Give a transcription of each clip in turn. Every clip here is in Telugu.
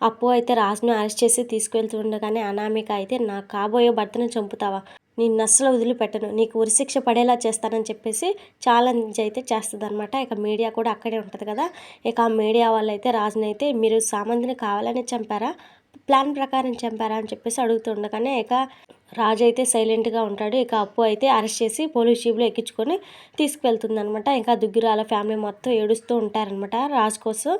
అప్పు అయితే రాజును అరెస్ట్ చేసి తీసుకెళ్తూ ఉండగానే అనామిక అయితే నా కాబోయే భర్తను చంపుతావా? నిన్ను అస్సలు వదిలిపెట్టను. నీకు ఉరిశిక్ష పడేలా చేస్తానని చెప్పేసి ఛాలెంజ్ అయితే చేస్తుందన్నమాట. ఇక మీడియా కూడా అక్కడే ఉంటుంది కదా. ఇక ఆ మీడియా వాళ్ళు అయితే రాజుని అయితే మీరు సామంతిని కావాలని చంపారా? ప్లాన్ ప్రకారం చంపారా? అని చెప్పేసి అడుగుతుండగానే ఇక రాజు అయితే సైలెంట్గా ఉంటాడు. ఇక అప్పు అయితే అరెస్ట్ చేసి పోలీస్ జీప్లో ఎక్కించుకొని తీసుకువెళ్తుంది అనమాట ఇంకా దుగ్గిరాల ఫ్యామిలీ మొత్తం ఏడుస్తూ ఉంటారనమాట రాజు కోసం.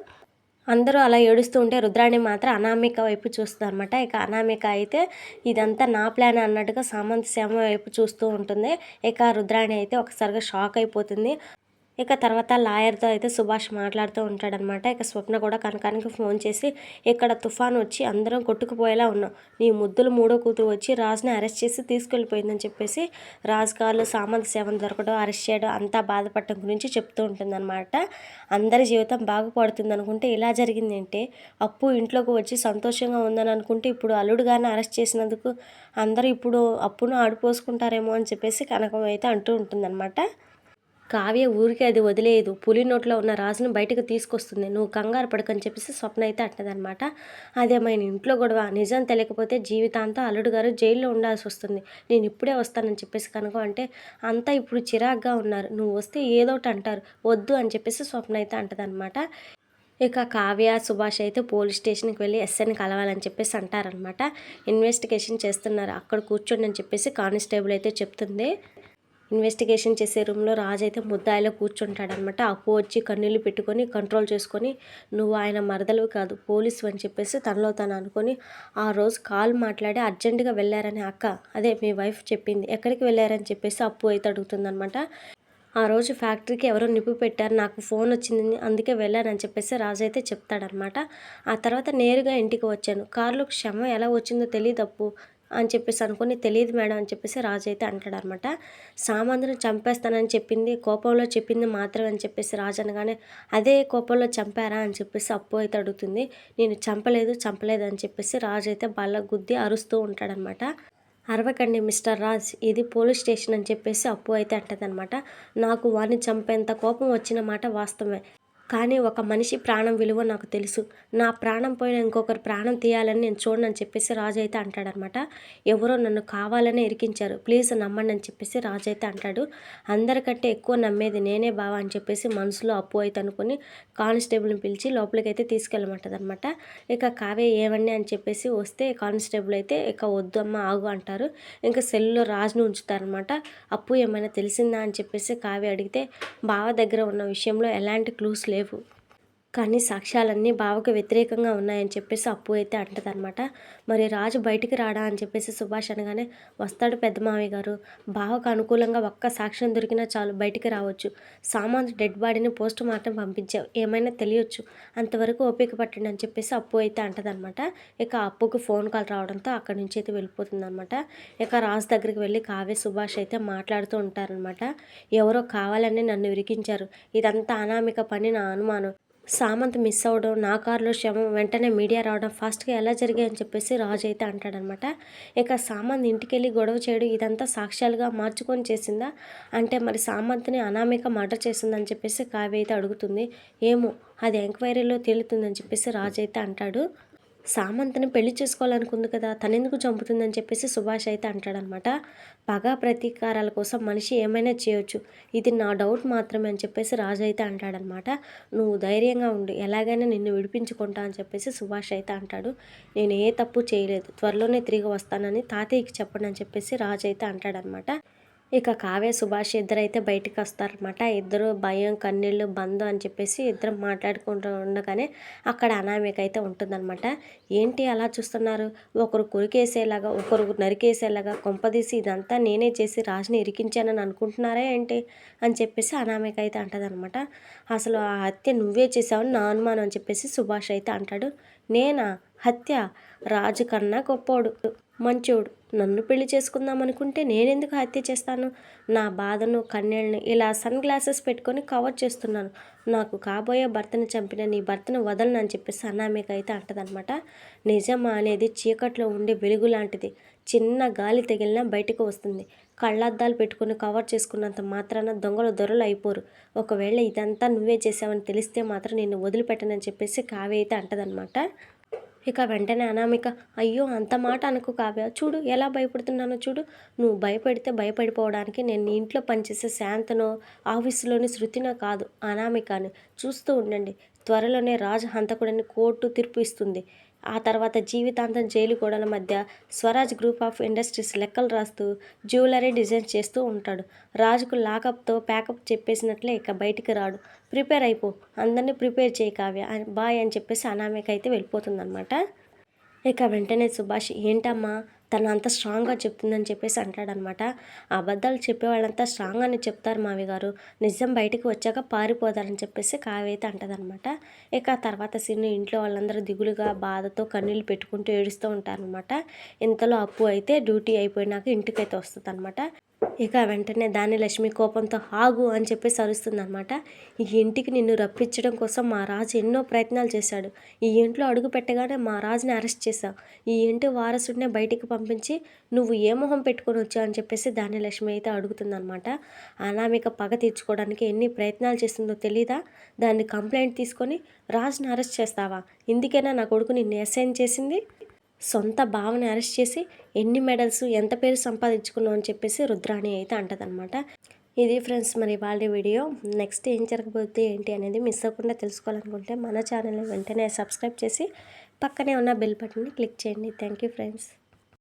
అందరూ అలా ఏడుస్తూ ఉంటే రుద్రాణి మాత్రం అనామిక వైపు చూస్తుంది అనమాట ఇక అనామిక అయితే ఇదంతా నా ప్లాన్ అన్నట్టుగా సామంత శ్యామ వైపు చూస్తూ ఉంటుంది. ఇక రుద్రాణి అయితే ఒకసారిగా షాక్ అయిపోతుంది. ఇక తర్వాత లాయర్తో అయితే సుభాష్ మాట్లాడుతూ ఉంటాడనమాట. ఇక స్వప్న కూడా కనకానికి ఫోన్ చేసి ఇక్కడ తుఫాన్ వచ్చి అందరం కొట్టుకుపోయేలా ఉన్నాం. నీ ముద్దులు మూడో కూతురు వచ్చి రాజుని అరెస్ట్ చేసి తీసుకెళ్ళిపోయిందని చెప్పేసి రాజు కాళ్ళు సామంత సేవను దొరకడం అరెస్ట్ చేయడం అంతా బాధపడటం గురించి చెప్తూ ఉంటుందన్నమాట అందరి జీవితం బాగుపడుతుంది అనుకుంటే ఇలా జరిగిందంటే? అప్పు ఇంట్లోకి వచ్చి సంతోషంగా ఉందని అనుకుంటే ఇప్పుడు అల్లుడుగానే అరెస్ట్ చేసినందుకు అందరూ ఇప్పుడు అప్పును ఆడిపోసుకుంటారేమో అని చెప్పేసి కనకం అయితే అంటూ ఉంటుందన్నమాట కావ్య ఊరికి అది వదిలేదు. పులి నోట్లో ఉన్న రాజును బయటకు తీసుకొస్తుంది. నువ్వు కంగారు పడకని చెప్పేసి స్వప్న అయితే అంటదనమాట అదేమైన ఇంట్లో గొడవ. నిజం తెలియకపోతే జీవితాంతం అల్లుడు గారు జైల్లో ఉండాల్సి వస్తుంది. నేను ఇప్పుడే వస్తానని చెప్పేసి కనుక అంటే అంతా ఇప్పుడు చిరాగ్గా ఉన్నారు. నువ్వు వస్తే ఏదోటి అంటారు. వద్దు అని చెప్పేసి స్వప్న అయితే అంటదనమాట ఇక కావ్య సుభాష్ అయితే పోలీస్ స్టేషన్కి వెళ్ళి ఎస్ఐని కలవాలని చెప్పేసి అంటారనమాట ఇన్వెస్టిగేషన్ చేస్తున్నారు. అక్కడ కూర్చోండి అని చెప్పేసి కానిస్టేబుల్ అయితే చెప్తుంది. ఇన్వెస్టిగేషన్ చేసే రూమ్లో రాజు అయితే ముద్దాయిలో కూర్చుంటాడనమాట అప్పు వచ్చి కన్నీళ్ళు పెట్టుకొని కంట్రోల్ చేసుకొని నువ్వు ఆయన మరదలు కాదు పోలీసు అని చెప్పేసి తనలో తను అనుకొని ఆ రోజు కాల్ మాట్లాడి అర్జెంటుగా వెళ్ళారని అక్క అదే మీ వైఫ్ చెప్పింది. ఎక్కడికి వెళ్ళారని చెప్పేసి అప్పు అయితే అడుగుతుందనమాట ఆ రోజు ఫ్యాక్టరీకి ఎవరో నిప్పు పెట్టారు నాకు ఫోన్ వచ్చింది అందుకే వెళ్ళానని చెప్పేసి రాజు అయితే చెప్తాడనమాట ఆ తర్వాత నేరుగా ఇంటికి వచ్చాను. కారులో క్షమ ఎలా వచ్చిందో తెలియదు అప్పు అని చెప్పేసి అనుకుని తెలియదు మేడం అని చెప్పేసి రాజు అయితే అంటాడు అనమాట సామంతుని చంపేస్తానని చెప్పింది కోపంలో చెప్పింది మాత్రమే అని చెప్పేసి రాజు అనగానే అదే కోపంలో చంపారా అని చెప్పేసి అప్పు అయితే అడుగుతుంది. నేను చంపలేదు చంపలేదు అని చెప్పేసి రాజు అయితే బల్ల గుద్ది అరుస్తూ ఉంటాడనమాట. అరవకండి మిస్టర్ రాజ్ ఇది పోలీస్ స్టేషన్ అని చెప్పేసి అప్పు అయితే అంటదనమాట. నాకు వాడిని చంపేంత కోపం వచ్చిన మాట వాస్తవమే. కానీ ఒక మనిషి ప్రాణం విలువ నాకు తెలుసు. నా ప్రాణం పోయిన ఇంకొకరు ప్రాణం తీయాలని నేను చూడనని చెప్పేసి రాజు అయితే అంటాడనమాట. ఎవరో నన్ను కావాలని ఇరికించారు. ప్లీజ్ నమ్మండి అని చెప్పేసి రాజు అయితే అంటాడు. అందరికంటే ఎక్కువ నమ్మేది నేనే బావా అని చెప్పేసి మనసులో అప్పు అయితే అనుకుని కానిస్టేబుల్ని పిలిచి లోపలికి అయితే తీసుకెళ్ళమంటది అనమాట ఇక కావే ఏమండి అని చెప్పేసి వస్తే కానిస్టేబుల్ అయితే ఇక వద్దు అమ్మ ఆగు అంటారు. ఇంకా సెల్లో రాజును ఉంచుతారనమాట. అప్పు ఏమైనా తెలిసిందా అని చెప్పేసి కావ్య అడిగితే బావ దగ్గర ఉన్న విషయంలో ఎలాంటి క్లూస్ లేవు లేవు కానీ సాక్ష్యాలన్నీ బావకు వ్యతిరేకంగా ఉన్నాయని చెప్పేసి అప్పు అయితే అంటదనమాట మరి రాజు బయటికి రాడా అని చెప్పేసి సుభాష్ అనగానే వస్తాడు పెద్ద మావి గారు. బావకు అనుకూలంగా ఒక్క సాక్ష్యం దొరికినా చాలు బయటికి రావచ్చు. సామాన్ డెడ్ బాడీని పోస్ట్ మార్టం పంపించావు. ఏమైనా తెలియచ్చు. అంతవరకు ఓపిక పట్టండి అని చెప్పేసి అప్పు అయితే అంటదనమాట ఇక అప్పుకు ఫోన్ కాల్ రావడంతో అక్కడి నుంచి అయితే వెళ్ళిపోతుందనమాట ఇక రాజు దగ్గరికి వెళ్ళి కావ్య సుభాష్ అయితే మాట్లాడుతూ ఉంటారనమాట ఎవరో కావాలని నన్ను విరికించారు ఇదంతా అనామిక పని నా అనుమానం. సామంత్ మిస్ అవ్వడం నా కారులో శవం వెంటనే మీడియా రావడం ఫాస్ట్గా ఎలా జరిగాయని చెప్పేసి రాజు అయితే అంటాడనమాట. ఇక సామంత్ ఇంటికి వెళ్ళి గొడవ చేయడం ఇదంతా సాక్ష్యాలుగా మార్చుకొని చేసిందా? అంటే మరి సామంత్ని అనామిక మర్డర్ చేసిందని చెప్పేసి కావ్య అయితే అడుగుతుంది. ఏమో అది ఎంక్వైరీలో తేలుతుందని చెప్పేసి రాజు అయితే అంటాడు. సామంతని పెళ్ళి చేసుకోవాలనుకుంది కదా తనెందుకు చంపుతుందని చెప్పేసి సుభాష్ అయితే అంటాడనమాట. పగ ప్రతీకారాల కోసం మనిషి ఏమైనా చేయొచ్చు. ఇది నా డౌట్ మాత్రమే అని చెప్పేసి రాజు అయితే అంటాడనమాట. నువ్వు ధైర్యంగా ఉండు ఎలాగైనా నిన్ను విడిపించుకుంటా అని చెప్పేసి సుభాష్ అయితే అంటాడు. నేను ఏ తప్పు చేయలేదు త్వరలోనే తిరిగి వస్తానని తాతయ్యకి చెప్పండి అని చెప్పేసి రాజు అయితే అంటాడనమాట. ఇక కావ్య సుభాష్ ఇద్దరైతే బయటికి వస్తారనమాట ఇద్దరు భయం కన్నీళ్ళు బంధు అని చెప్పేసి ఇద్దరు మాట్లాడుకుంటూ ఉండగానే అక్కడ అనామిక అయితే ఉంటుందన్నమాట. ఏంటి అలా చూస్తున్నారు? ఒకరు కురికేసేలాగా ఒకరు నరికేసేలాగా కొంపదీసి ఇదంతా నేనే చేసి రాజుని ఇరికించానని అనుకుంటున్నారా ఏంటి? అని చెప్పేసి అనామిక అయితే అంటదనమాట అసలు ఆ హత్య నువ్వే చేసావని నా అనుమానం అని చెప్పేసి సుభాష్ అయితే అంటాడు. నేనా? హత్య? రాజు కన్నా గొప్పోడు. మంచోడు. నన్ను పెళ్ళి చేసుకుందాం అనుకుంటే నేనెందుకు హత్య చేస్తాను? నా బాధను కన్నీళ్ళని ఇలా సన్ గ్లాసెస్ పెట్టుకొని కవర్ చేస్తున్నాను. నాకు కాబోయే భర్తను చంపిన నీ భర్తను వదలను అని చెప్పేసి అన్నామిక అయితే అంటదనమాట నిజమా అనేది చీకట్లో ఉండే వెలుగు లాంటిది. చిన్న గాలి తగిలినా బయటకు వస్తుంది. కళ్ళద్దాలు పెట్టుకుని కవర్ చేసుకున్నంత మాత్రాన దొంగలు దొరలు అయిపోరు. ఒకవేళ ఇదంతా నువ్వే చేసావని తెలిస్తే మాత్రం నిన్ను వదిలిపెట్టనని చెప్పేసి కావ్య అయితే అంటదనమాట ఇక వెంటనే అనామిక అయ్యో అంత మాట అనుకు కావ్య. చూడు ఎలా భయపడుతున్నానో చూడు. నువ్వు భయపడితే భయపడిపోవడానికి నేను నీ ఇంట్లో పనిచేసే శాంతనో ఆఫీసులోని శృతినో కాదు అనామికని. చూస్తూ ఉండండి. త్వరలోనే రాజు హంతకుడని కోర్టు తీర్పు ఇస్తుంది. ఆ తర్వాత జీవితాంతం జైలు గోడల మధ్య స్వరాజ్ గ్రూప్ ఆఫ్ ఇండస్ట్రీస్ లెక్కలు రాస్తూ జ్యువెలరీ డిజైన్ చేస్తూ ఉంటాడు. రాజుకు లాకప్తో ప్యాకప్ చెప్పేసినట్లే ఇక బయటికి రాడు. ప్రిపేర్ అయిపో అందరినీ ప్రిపేర్ చేయి కావ్య అని- బాయ్ అని చెప్పేసి అనామిక అయితే వెళ్ళిపోతుందన్నమాట. ఇక వెంటనే సుభాష్ ఏంటమ్మా తను అంత స్ట్రాంగ్గా చెప్తుందని చెప్పేసి అంటాడనమాట. అబద్ధాలు చెప్పే వాళ్ళంతా స్ట్రాంగ్ అని చెప్తారు మావి గారు. నిజం బయటికి వచ్చాక పారిపోతారని చెప్పేసి కావ్యత అంటదనమాట. ఇక ఆ తర్వాత సీన్ ఇంట్లో వాళ్ళందరూ దిగులుగా బాధతో కన్నీళ్ళు పెట్టుకుంటూ ఏడుస్తూ ఉంటారనమాట. ఇంతలో అప్పు అయితే డ్యూటీ అయిపోయినాక ఇంటికైతే వస్తుంది అనమాట ఇక వెంటనే దాని లక్ష్మి కోపంతో ఆగు అని చెప్పేసి అరుస్తుందనమాట ఈ ఇంటికి నిన్ను రప్పించడం కోసం మా రాజు ఎన్నో ప్రయత్నాలు చేశాడు. ఈ ఇంట్లో అడుగు పెట్టగానే మా రాజుని అరెస్ట్ చేశావు. ఈ ఇంటి వారసుడినే బయటికి పంపించి నువ్వు ఏ మొహం పెట్టుకొని వచ్చావు అని చెప్పేసి దాని లక్ష్మి అయితే అడుగుతుందనమాట అనామిక పగ తీర్చుకోవడానికి ఎన్ని ప్రయత్నాలు చేస్తుందో తెలీదా? దాన్ని కంప్లైంట్ తీసుకొని రాజుని అరెస్ట్ చేస్తావా? ఇందుకైనా నా కొడుకు నిన్ను అసైన్ చేసింది? సొంత భావన అరెస్ట్ చేసి ఎన్ని మెడల్స్ ఎంత పేరు సంపాదించుకున్నావు అని చెప్పేసి రుద్రాణి అయితే అంటదనమాట ఇది ఫ్రెండ్స్ మరి వాళ్ళ వీడియో. నెక్స్ట్ ఏం జరగబోతే ఏంటి అనేది మిస్ అవ్వకుండా తెలుసుకోవాలనుకుంటే మన ఛానల్ని వెంటనే సబ్స్క్రైబ్ చేసి పక్కనే ఉన్న బెల్ బటన్ని క్లిక్ చేయండి. Thank you friends.